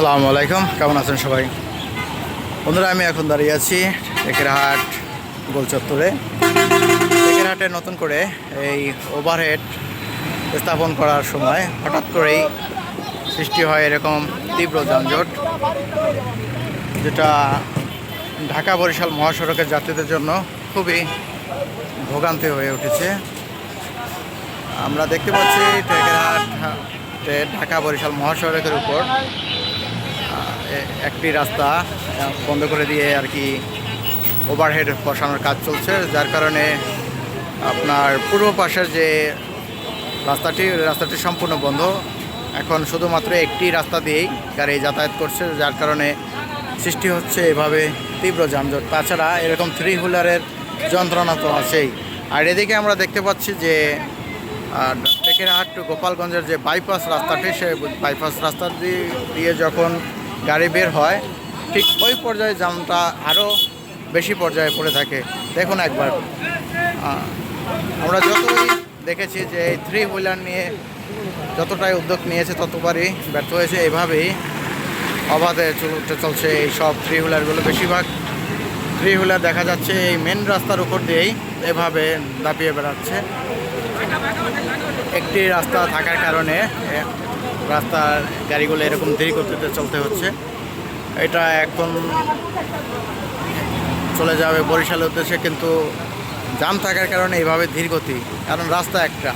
আসসালামু আলাইকুম। কেমন আছেন সবাই? বন্ধুরা, আমি এখন দাঁড়িয়ে আছি টেকেরহাট গোল চত্বরে। টেকেরহাটে নতুন করে এই ওভারহেড স্থাপন করার সময় হঠাৎ করেই সৃষ্টি হয় এরকম তীব্র যানজট, যেটা ঢাকা বরিশাল মহাসড়কের যাত্রীদের জন্য খুবই ভোগান্তি হয়ে উঠেছে। আমরা দেখতে পাচ্ছি টেকেরহাট ঢাকা বরিশাল মহাসড়কের উপর। একটি রাস্তা বন্ধ করে দিয়ে আর কি ওভারহেড বসানোর কাজ চলছে, যার কারণে আপনার পূর্ব পাশের যে রাস্তাটি রাস্তাটি সম্পূর্ণ বন্ধ। এখন শুধুমাত্র একটি রাস্তা দিয়েই গাড়ি যাতায়াত করছে, যার কারণে সৃষ্টি হচ্ছে এভাবে তীব্র যানজট। তাছাড়া এরকম থ্রি হুইলারের যন্ত্রণা তো আছেই। আর এদিকে আমরা দেখতে পাচ্ছি যে টেকেরহাট টু গোপালগঞ্জের যে বাইপাস রাস্তাটি, সে বাইপাস রাস্তা দিয়ে যখন গাড়ি বের হয়, ঠিক ওই পর্যায়ে জামটা আরও বেশি পর্যায়ে পড়ে থাকে। দেখুন একবার। আমরা যতই দেখেছি যে এই থ্রি হুইলার নিয়ে যতটাই উদ্যোগ নিয়েছে, ততবারই ব্যর্থ হয়েছে। এভাবেই অবাধে চলতে চলছে এই সব থ্রি হুইলারগুলো বেশিরভাগ থ্রি হুইলার দেখা যাচ্ছে এই মেন রাস্তার উপর দিয়েই এভাবে দাপিয়ে বেড়াচ্ছে। একটি রাস্তা থাকার কারণে রাস্তার গাড়িগুলো এরকম দেরি করতে চলতে হচ্ছে। এটা এখন চলে যাবে বরিশালের উদ্দেশ্যে, কিন্তু জাম থাকার কারণে এইভাবে ধীর গতি, কারণ রাস্তা একটা।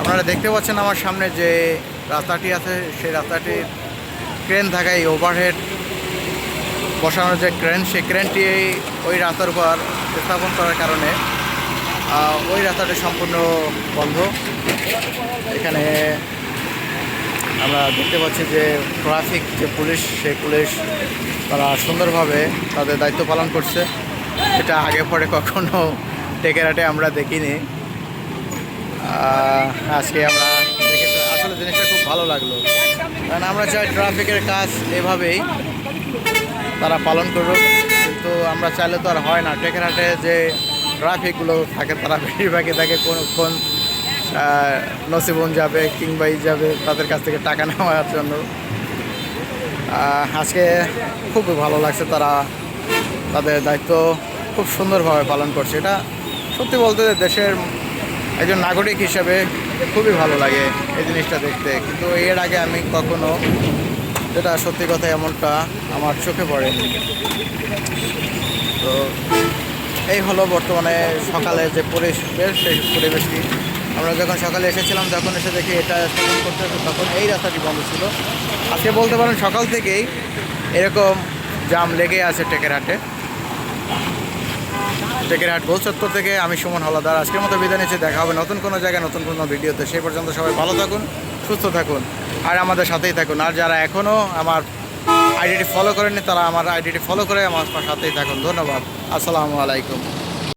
আপনারা দেখতে পাচ্ছেন আমার সামনে যে রাস্তাটি আছে, সেই রাস্তাটি ক্রেন থাকায় ওভারহেড বসানোর যে ক্রেন, সেই ক্রেনটি ওই রাস্তার উপর স্থাপন করার কারণে ওই রাস্তাটা সম্পূর্ণ বন্ধ। এখানে আমরা দেখতে পাচ্ছি যে ট্রাফিক, যে পুলিশ, সেই পুলিশ তারা সুন্দরভাবে তাদের দায়িত্ব পালন করছে। এটা আগে পরে কখনো টেকেরাটে আমরা দেখিনি। আজকে আমরা দেখে আসলে জিনিসটা খুব ভালো লাগল। কারণ আমরা চাই ট্রাফিকের কাজ এভাবেই তারা পালন করুক। কিন্তু আমরা চাইলে তো আর হয় না। টেকেরহাটে যে ট্রাফিকগুলো থাকে, তারা বেশিরভাগই থাকে কোন কোন নসিবন যাবে কিংবা ই যাবে, তাদের কাছ থেকে টাকা নেওয়ার জন্য। আজকে খুব ভালো লাগছে তারা তাদের দায়িত্ব খুব সুন্দরভাবে পালন করছে। এটা সত্যি বলতে দেশের একজন নাগরিক হিসেবে খুবই ভালো লাগে এই জিনিসটা দেখতে। কিন্তু এর আগে আমি কখনো যেটা সত্যি কথা এমনটা আমার চোখে পড়েনি। তো এই হলো বর্তমানে সকালে যে পরিবেশ, সেই পরিবেশটি। আমরা যখন সকালে এসেছিলাম, তখন এসে দেখি এটা করতে তখন এই রাস্তাটি বন্ধ ছিল। আজকে বলতে পারেন সকাল থেকেই এরকম জাম লেগে আছে টেকেরহাটে টেকেরহাট গোল চত্বর থেকে আমি সুমন হলাদার। আজকের মতো বিদায় নিচ্ছি, দেখা হবে নতুন কোনো জায়গায়, নতুন কোনো ভিডিওতে। সেই পর্যন্ত সবাই ভালো থাকুন, সুস্থ থাকুন, আর আমাদের সাথেই থাকুন। আর যারা এখনও আমার আইডিটি ফলো করেননি, তারা আমার আইডিটি ফলো করে আমার সাথেই থাকুন। ধন্যবাদ। আসসালামু আলাইকুম।